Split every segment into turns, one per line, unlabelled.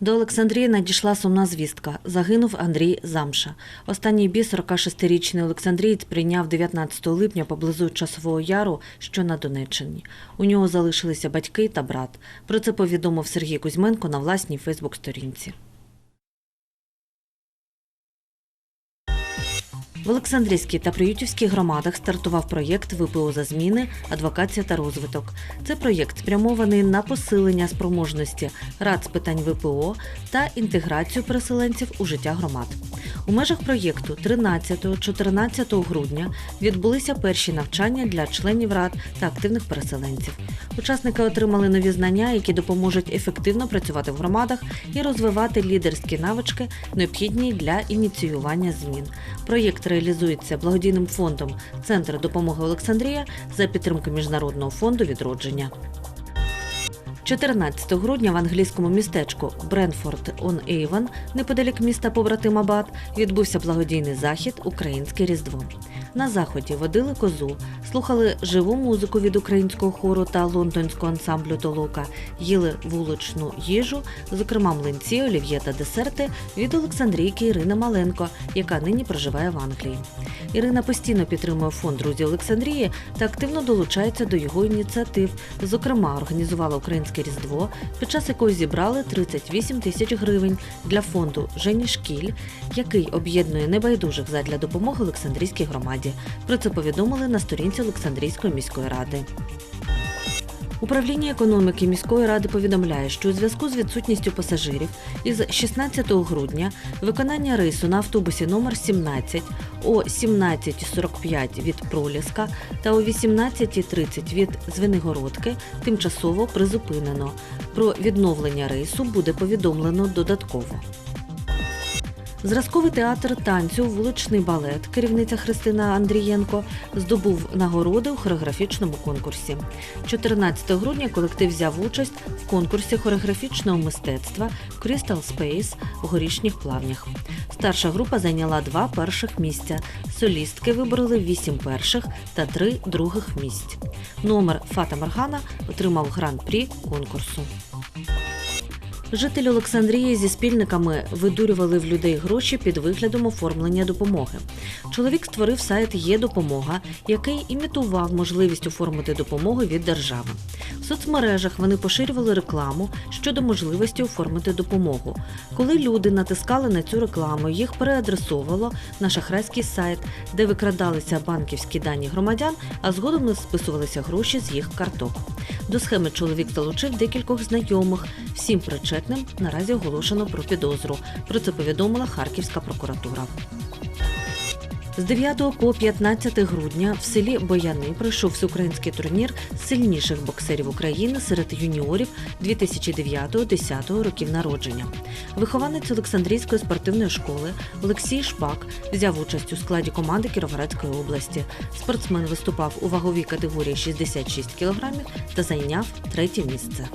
До Олександрії надійшла сумна звістка. Загинув Андрій Замша. Останній бій 46-річний Олександрієць прийняв 19 липня поблизу Часового Яру, що на Донеччині. У нього залишилися батьки та брат. Про це повідомив Сергій Кузьменко на власній Фейсбук-сторінці. В Олександрійській та Приютівській громадах стартував проєкт ВПО за зміни, адвокація та розвиток. Це проєкт спрямований на посилення спроможності рад з питань ВПО та інтеграцію переселенців у життя громад. У межах проєкту 13-14 грудня відбулися перші навчання для членів рад та активних переселенців. Учасники отримали нові знання, які допоможуть ефективно працювати в громадах і розвивати лідерські навички, необхідні для ініціювання змін. Проєкт реалізується благодійним фондом Центр допомоги Олександрія за підтримки Міжнародного фонду відродження. 14 грудня в англійському містечку Бренфорд он Ейвен, неподалік міста побратима Бат, відбувся благодійний захід Українське Різдво. На заході водили козу, слухали живу музику від українського хору та лондонського ансамблю Толока, їли вуличну їжу, зокрема млинці, олів'є та десерти від Олександрійки Ірини Маленко, яка нині проживає в Англії. Ірина постійно підтримує фонд Друзі Олександрії та активно долучається до його ініціатив. Зокрема, організувала українське різдво, під час якої зібрали 38 тисяч гривень для фонду Жені Шкіль, який об'єднує небайдужих задля допомоги Олександрійській громаді. Про це повідомили на сторінці Олександрійської міської ради. Управління економіки міської ради повідомляє, що у зв'язку з відсутністю пасажирів із 16 грудня виконання рейсу на автобусі номер 17 о 17.45 від Проліска та о 18.30 від Звенигородки тимчасово призупинено. Про відновлення рейсу буде повідомлено додатково. Зразковий театр танцю Вуличний балет, керівниця Христина Андрієнко, здобув нагороди у хореографічному конкурсі. 14 грудня колектив взяв участь в конкурсі хореографічного мистецтва Crystal Space у горішніх плавнях. Старша група зайняла два перших місця. Солістки вибороли вісім перших та три других місць. Номер Фата Маргана отримав гран-прі конкурсу. Жителі Олександрії зі спільниками видурювали в людей гроші під виглядом оформлення допомоги. Чоловік створив сайт Є допомога, який імітував можливість оформити допомогу від держави. В соцмережах вони поширювали рекламу щодо можливості оформити допомогу. Коли люди натискали на цю рекламу, їх переадресовувало на шахрайський сайт, де викрадалися банківські дані громадян, а згодом списувалися гроші з їх карток. До схеми чоловік залучив декількох знайомих. Всім причетним наразі оголошено про підозру. Про це повідомила Харківська прокуратура. З 9 по 15 грудня в селі Бояни пройшов всеукраїнський турнір сильніших боксерів України серед юніорів 2009-10 років народження. Вихованець Олександрійської спортивної школи Олексій Шпак взяв участь у складі команди Кіровоградської області. Спортсмен виступав у ваговій категорії 66 кг та зайняв третє місце.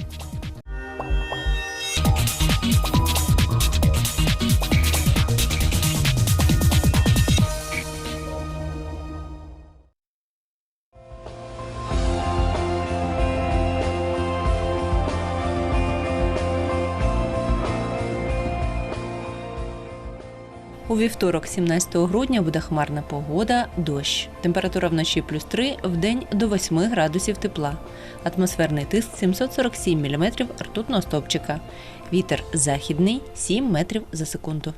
У вівторок, 17 грудня, буде хмарна погода, дощ. Температура вночі плюс 3, в день до 8 градусів тепла. Атмосферний тиск 747 мм ртутного стопчика. Вітер західний 7 метрів за секунду.